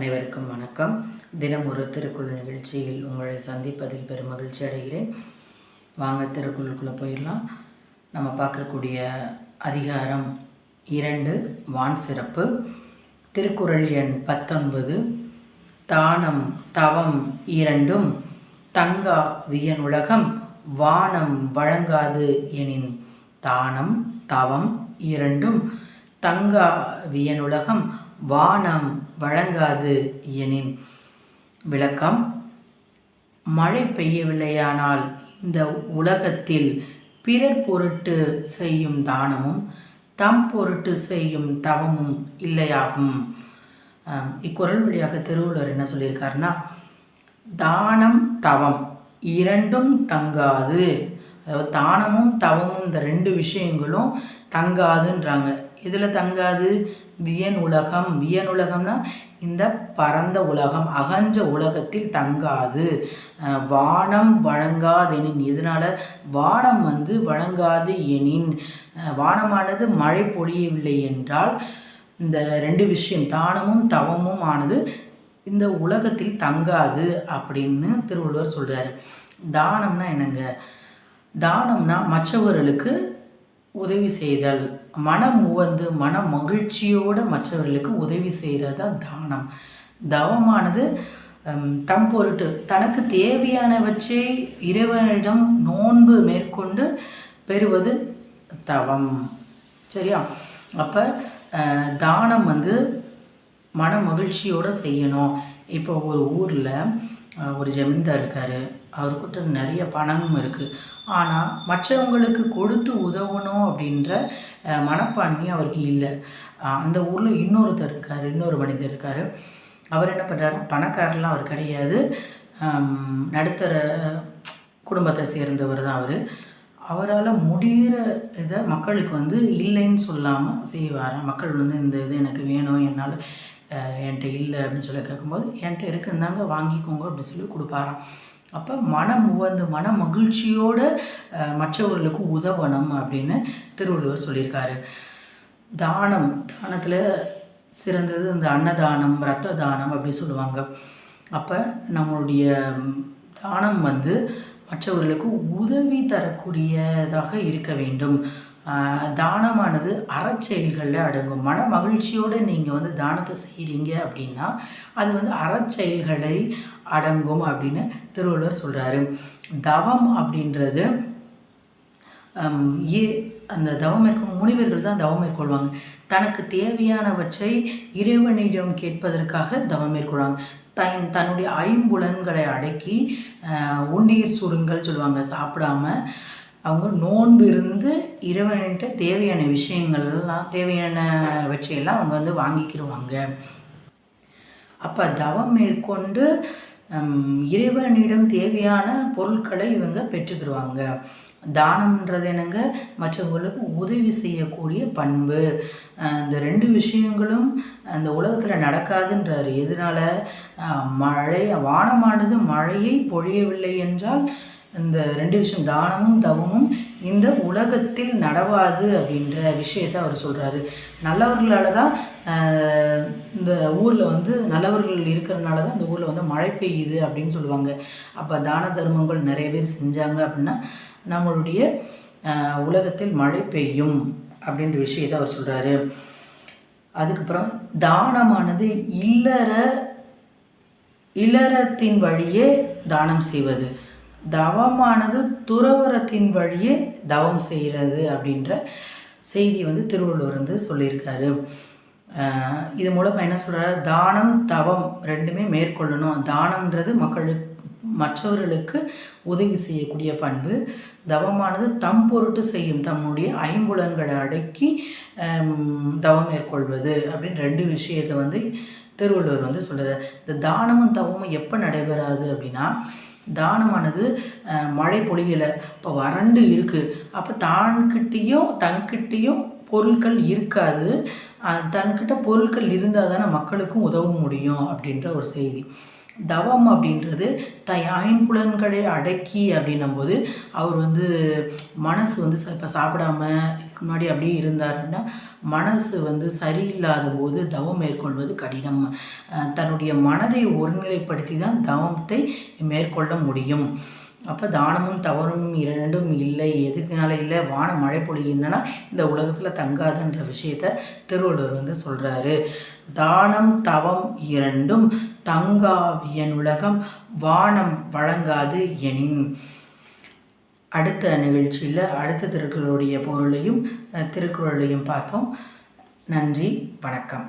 அனைவருக்கும் வணக்கம். தினம் ஒரு திருக்குறள் நிகழ்ச்சியில் உங்களை சந்திப்பதில் பெரும் மகிழ்ச்சி அடைகிறேன். வாங்க திருக்குறளுக்குள்ளே போயிடலாம். நம்ம பார்க்கக்கூடிய அதிகாரம் இரண்டு வான் சிறப்பு. திருக்குறள் எண் பத்தொன்பது தானம் தவம் இரண்டும் தங்கா வியன் உலகம் வானம் வழங்காது எனின் தானம் தவம் இரண்டும். தங்கா வியனுலகம் வானம் வழங்காது எனின். விளக்கம் மழை பெய்யவில்லையானால் இந்த உலகத்தில் பிறர் பொருட்டு செய்யும் தானமும் தம் பொருட்டு செய்யும் தவமும் இல்லையாகும். இக்குரல் வழியாக திருவள்ளுவர் என்ன சொல்லியிருக்காருன்னா தானம் தவம் இரண்டும் தங்காது. அதாவது தானமும் தவமும் இந்த ரெண்டு விஷயங்களும் தங்காதுன்றாங்க. இதில் தங்காது? வியன் உலகம் வியன் உலகம்னா இந்த பரந்த உலகம் அகன்ற உலகத்தில் தங்காது. வானம் வழங்காதெனின். இதனால் வானம் வந்து வழங்காது எனின். வானமானது மழை பொழியவில்லை என்றால் இந்த ரெண்டு விஷயம் தானமும் தவமும் ஆனது இந்த உலகத்தில் தங்காது அப்படின்னு திருவள்ளுவர் சொல்கிறாரு தானம்னா என்னங்க? தானம்னா மற்றவர்களுக்கு உதவி செய்தல். மனம் உவந்து மன மகிழ்ச்சியோடு மற்றவர்களுக்கு உதவி செய்கிறது தான் தானம். தவமானது தம் பொருட்டு. தனக்கு தேவையானவற்றை இறைவனிடம் நோன்பு மேற்கொண்டு பெறுவது தவம். சரியா? அப்போ தானம் வந்து மன மகிழ்ச்சியோடு செய்யணும். இப்போ ஒரு ஊரில் ஒரு ஜமீன்தார் இருக்கார். அவர்கிட்ட நிறைய பணமும் இருக்குது ஆனால் மற்றவங்களுக்கு கொடுத்து உதவணும் அப்படின்ற மனப்பான்மை அவருக்கு இல்லை. அந்த ஊரில் இன்னொருத்தர் இருக்கார் இன்னொரு மனிதர் இருக்கார். அவர் என்ன பண்ணுறாரு பணக்காரர்லாம் அவர் கிடையாது. நடுத்தர குடும்பத்தை சேர்ந்தவர் தான் அவர். அவரால் முடிகிற இதை மக்களுக்கு வந்து இல்லைன்னு சொல்லாமல் செய்வார். மக்கள் வந்து இந்த இது எனக்கு வேணும் என்னால் என்கிட்ட இல்லை அப்படின்னு சொல்லி கேட்கும்போது என்கிட்ட இருக்குந்தாங்க வாங்கிக்கோங்க அப்படின்னு சொல்லி கொடுப்பாராம். அப்போ மனம் உவந்து மன மகிழ்ச்சியோடு மற்றவர்களுக்கு உதவணும் அப்படின்னு திருவள்ளுவர் சொல்லியிருக்காரு. தானம் தானத்தில் சிறந்தது இந்த அன்னதானம் ரத்த தானம் அப்படி சொல்லுவாங்க. அப்போ நம்மளுடைய தானம் வந்து மற்றவர்களுக்கு உதவி தரக்கூடியதாக இருக்க வேண்டும். தானமானது அறச்செயல்களில் அடங்கும். மன மகிழ்ச்சியோடு நீங்கள் வந்து தானத்தை செய்கிறீங்க அப்படின்னா அது வந்து அறச்செயல்களை அடங்கும் அப்படின்னு திருவள்ளுவர் சொல்கிறாரு தவம் அப்படின்றது ஏ அந்த தவம் மேற்கொள் முனிவர்கள் தான் தவம் மேற்கொள்வாங்க. தனக்கு தேவையானவற்றை இறைவனிடம் கேட்பதற்காக தவம் மேற்கொள்வாங்க. தன் தன்னுடைய ஐம்புலன்களை அடக்கி ஆஹ், உண்ணீர் சுருங்கல் சொல்லுவாங்க. சாப்பிடாம அவங்க நோன்பு இருந்து இறைவன்கிட்ட தேவையான விஷயங்கள்லாம் தேவையானவற்றையெல்லாம் அவங்க வந்து வாங்கிக்கிடுவாங்க அப்போ தவம் மேற்கொண்டு ஹம், இறைவனிடம் தேவையான பொருட்களை இவங்க பெற்றுக்கிருவாங்க. தானம்ன்றது என்னங்க? மற்றவங்களுக்கு உதவி செய்யக்கூடிய பண்பு. இந்த ரெண்டு விஷயங்களும் அந்த உலகத்தில் நடக்காதுன்றாரு. எதனால? மழை வானமானது மழையை பொழியவில்லை என்றால் இந்த ரெண்டு விஷயம் தானமும் தவமும் இந்த உலகத்தில் நடவாது அப்படின்ற விஷயத்தை அவர் சொல்கிறாரு நல்லவர்களால் தான் இந்த ஊரில் வந்து நல்லவர்கள் இருக்கிறனால தான் இந்த ஊரில் வந்து மழை பெய்யுது அப்படின்னு சொல்லுவாங்க. அப்போ தான தர்மங்கள் நிறைய பேர் செஞ்சாங்க அப்படின்னா நம்மளுடைய உலகத்தில் மழை பெய்யும் அப்படின்ற விஷயத்தை அவர் சொல்கிறாரு அதுக்கப்புறம் தானமானது இல்லற இல்லறத்தின் வழியே தானம் செய்வது. தவமானது துறவரத்தின் வழியே தவம் செய்கிறது அப்படின்ற செய்தி வந்து திருவள்ளுவர் வந்து சொல்லியிருக்காரு. இது மூலமாக என்ன சொல்கிறாரு தானம் தவம் ரெண்டுமே மேற்கொள்ளணும். தானம்ன்றது மக்களுக்கு மற்றவர்களுக்கு உதவி செய்யக்கூடிய பண்பு. தவமானது தம் பொருட்டு செய்யும் தம்முடைய ஐம்புலன்களை அடக்கி தவம் மேற்கொள்வது அப்படின்னு ரெண்டு விஷயத்தை வந்து திருவள்ளுவர் வந்து சொல்கிறார் இந்த தானமும் தவமும் எப்போ நடைபெறாது அப்படின்னா தானமானது மழை பொழியலை இப்போ வறண்டு இருக்குது அப்போ தான்கிட்டேயும் தன்கிட்டேயும் பொருட்கள் இருக்காது. தன்கிட்ட பொருட்கள் இருந்தால் தானே மக்களுக்கும் உதவ முடியும் அப்படின்ற ஒரு செய்தி. தவம் அப்படின்றது த ஐம்புலன்களை அடக்கி அப்படின்னும் போது அவர் வந்து மனசு வந்து இப்போ சாப்பிடாம இதுக்கு முன்னாடி அப்படியே இருந்தாருன்னா மனசு வந்து சரியில்லாத போது தவம் மேற்கொள்வது கடினம். தன்னுடைய மனதை ஒருநிலைப்படுத்தி தான் தவத்தை மேற்கொள்ள முடியும். அப்போ தானமும் தவறும் இரண்டும் இல்லை. எதுக்குனால இல்லை? வானம் மழை பொழியுன்னா இந்த உலகத்தில் தங்காதுன்ற விஷயத்த திருவள்ளுவர் வந்து சொல்கிறாரு தானம் தவம் இரண்டும் தங்காவியன் உலகம் வானம் வழங்காது எனின். அடுத்த நிகழ்ச்சியில் அடுத்த திருக்குறளுடைய பொருளையும் திருக்குறளையும் பார்ப்போம். நன்றி வணக்கம்.